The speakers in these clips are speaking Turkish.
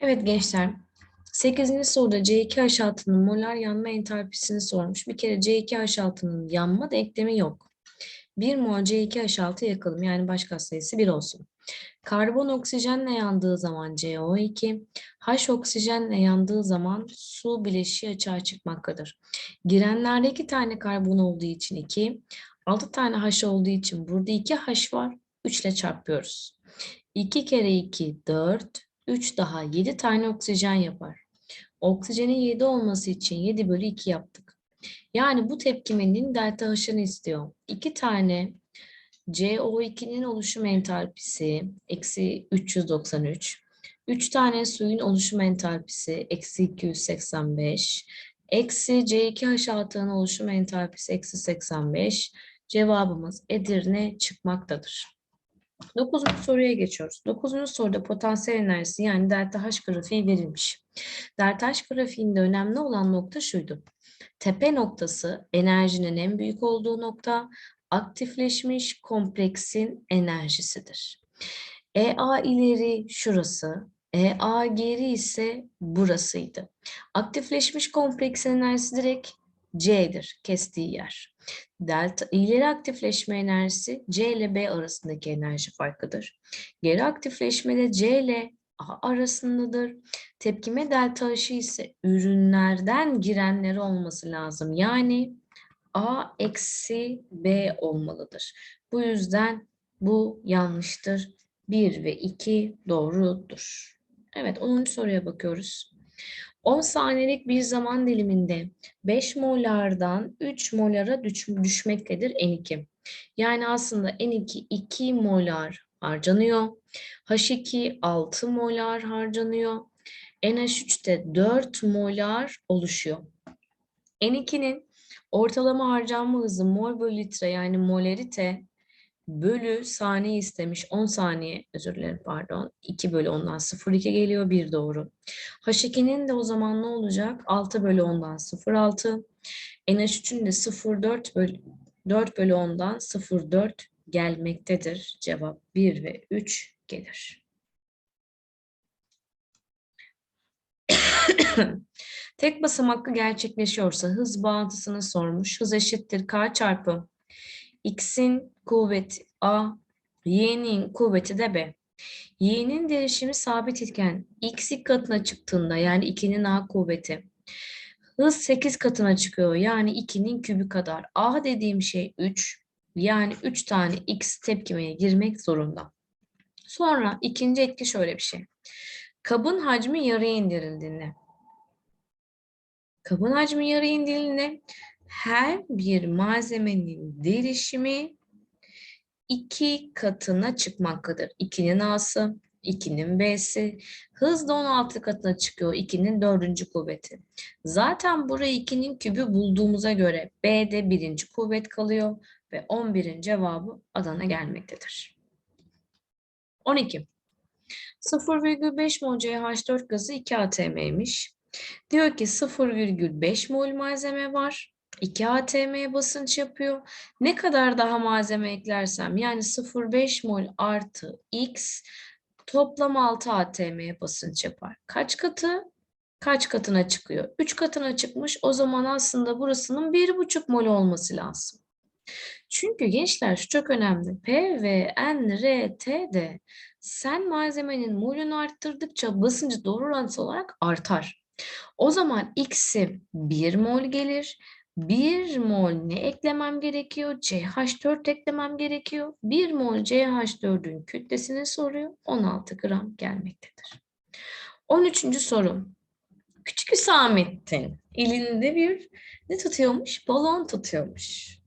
Evet gençler, 8. soruda C2H6'nın molar yanma entalpisini sormuş. Bir kere C2H6'nın yanma denklemi yok. 1 mol C2H6 yakalım yani baş katsayısı 1 olsun. Karbon oksijenle yandığı zaman CO2, H oksijenle yandığı zaman su bileşiği açığa çıkmaktadır. Girenlerde 2 tane karbon olduğu için 2, 6 tane H olduğu için burada 2 H var, 3 ile çarpıyoruz. 2 kere 2 4, 3 daha 7 tane oksijen yapar. Oksijenin 7 olması için 7 bölü 2 yaptık. Yani bu tepkimenin delta H'ını istiyor. 2 tane CO2'nin oluşum entalpisi eksi 393. 3 tane suyun oluşum entalpisi eksi 285. Eksi C2H6'nın oluşum entalpisi eksi 85. Cevabımız Edirne çıkmaktadır. Dokuzuncu soruya geçiyoruz. Dokuzuncu soruda potansiyel enerjisi yani delta H grafiği verilmiş. Delta H grafiğinde önemli olan nokta şuydu. Tepe noktası enerjinin en büyük olduğu nokta aktifleşmiş kompleksin enerjisidir. EA ileri şurası, EA geri ise burasıydı. Aktifleşmiş kompleksin enerjisi direkt C'dir, kestiği yer. Delta ileri aktifleşme enerjisi C ile B arasındaki enerji farkıdır. Geri aktifleşmede C ile A arasındadır. Tepkime delta H'ı ise ürünlerden girenleri olması lazım. Yani A eksi B olmalıdır. Bu yüzden bu yanlıştır. 1 ve 2 doğrudur. Evet 10. soruya bakıyoruz. 10 saniyelik bir zaman diliminde 5 molardan 3 molara düş düşmektedir N2. Yani aslında N2 2 molar harcanıyor. H2 6 molar harcanıyor. NH3'te 4 molar oluşuyor. N2'nin ortalama harcanma hızı mol bölü litre yani molarite bölü saniye istemiş. 10 saniye özür dilerim pardon. 2 bölü 10'dan 0,2 geliyor. 1 doğru. H2'nin de o zaman ne olacak? 6 bölü 10'dan 0,6. NH3'ün de 0,4 bölü 4 bölü 10'dan 0,4 gelmektedir. Cevap 1 ve 3 gelir. Tek basamaklı gerçekleşiyorsa hız bağıntısını sormuş. Hız eşittir k çarpı x'in kuvveti a, y'nin kuvveti de b. y'nin değişimi sabit iken x katına çıktığında yani 2'nin a kuvveti hız 8 katına çıkıyor yani 2'nin kübü kadar. a dediğim şey 3 yani 3 tane x tepkimeye girmek zorunda. Sonra ikinci etki şöyle bir şey. Kabın hacmi yarıya indirildiğinde kabın hacmi yarıya indirildiğinde her bir malzemenin derişimi iki katına çıkmaktadır. 2'nin A'sı, 2'nin B'si. Hız da 16 katına çıkıyor. 2'nin dördüncü kuvveti. Zaten burayı 2'nin kübü bulduğumuza göre B'de birinci kuvvet kalıyor ve 11'in cevabı Adana gelmektedir. 12. 0,5 mol CH4 gazı 2 atm'ymiş. Diyor ki 0,5 mol malzeme var. 2 atm basınç yapıyor. Ne kadar daha malzeme eklersem yani 0,5 mol artı x toplam 6 atm basınç yapar. Kaç katı? Kaç katına çıkıyor? 3 katına çıkmış. O zaman aslında burasının 1,5 mol olması lazım. Çünkü gençler şu çok önemli. P ve N, R, T de sen malzemenin molünü arttırdıkça basıncı doğru orantılı olarak artar. O zaman X'i 1 mol gelir. 1 mol ne eklemem gerekiyor? CH4 eklemem gerekiyor. 1 mol CH4'ün kütlesini soruyor. 16 gram gelmektedir. 13. soru. Küçük Hüsamettin elinde bir ne tutuyormuş? Balon tutuyormuş.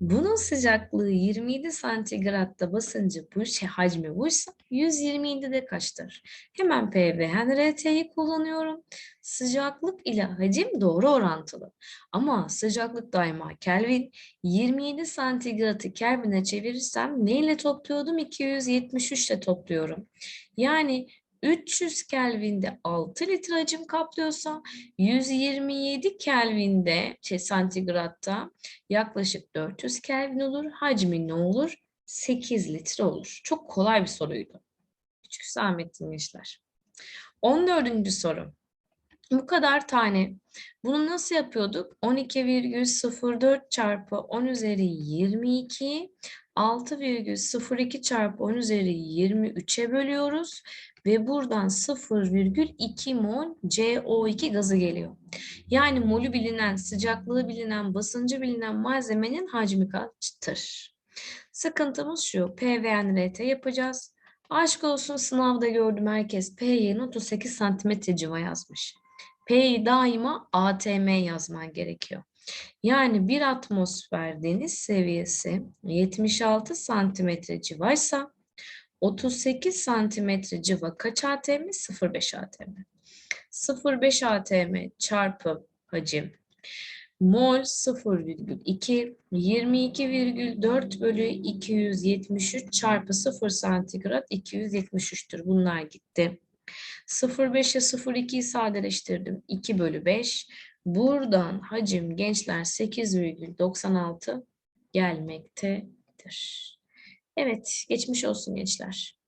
Bunun sıcaklığı 27 santigratta basıncı bu şey hacmi buysa 127 de kaçtır? Hemen P ve RT'yi kullanıyorum. Sıcaklık ile hacim doğru orantılı. Ama sıcaklık daima Kelvin. 27 santigratı Kelvin'e çevirirsem neyle topluyordum? 273 ile topluyorum. Yani 300 Kelvin'de 6 litre hacim kaplıyorsa 127 Kelvin'de şey, santigratta yaklaşık 400 Kelvin olur. Hacmi ne olur? 8 litre olur. Çok kolay bir soruydu. Küçük Hüsamettin gençler. 14. soru. Bu kadar tane. Bunu nasıl yapıyorduk? 12,04 çarpı 10 üzeri 22 6,02 çarpı 10 üzeri 23'e bölüyoruz ve buradan 0,2 mol CO2 gazı geliyor. Yani molü bilinen, sıcaklığı bilinen, basıncı bilinen malzemenin hacmi kaçtır? Sıkıntımız şu. P ve NRT yapacağız. Aşk olsun sınavda gördüm herkes P yerine 38 santimetre civa yazmış. P'yi daima ATM yazman gerekiyor. Yani bir atmosfer deniz seviyesi 76 santimetre civaysa 38 santimetre civa kaç atm? 0,5 atm. 0,5 atm çarpı hacim mol 0,2 22,4 bölü 273 çarpı 0 santigrat 273'tür. Bunlar gitti. 0,5'e 0,2'yi sadeleştirdim. 2 bölü 5. Buradan hacim gençler 8,96 gelmektedir. Evet, geçmiş olsun gençler.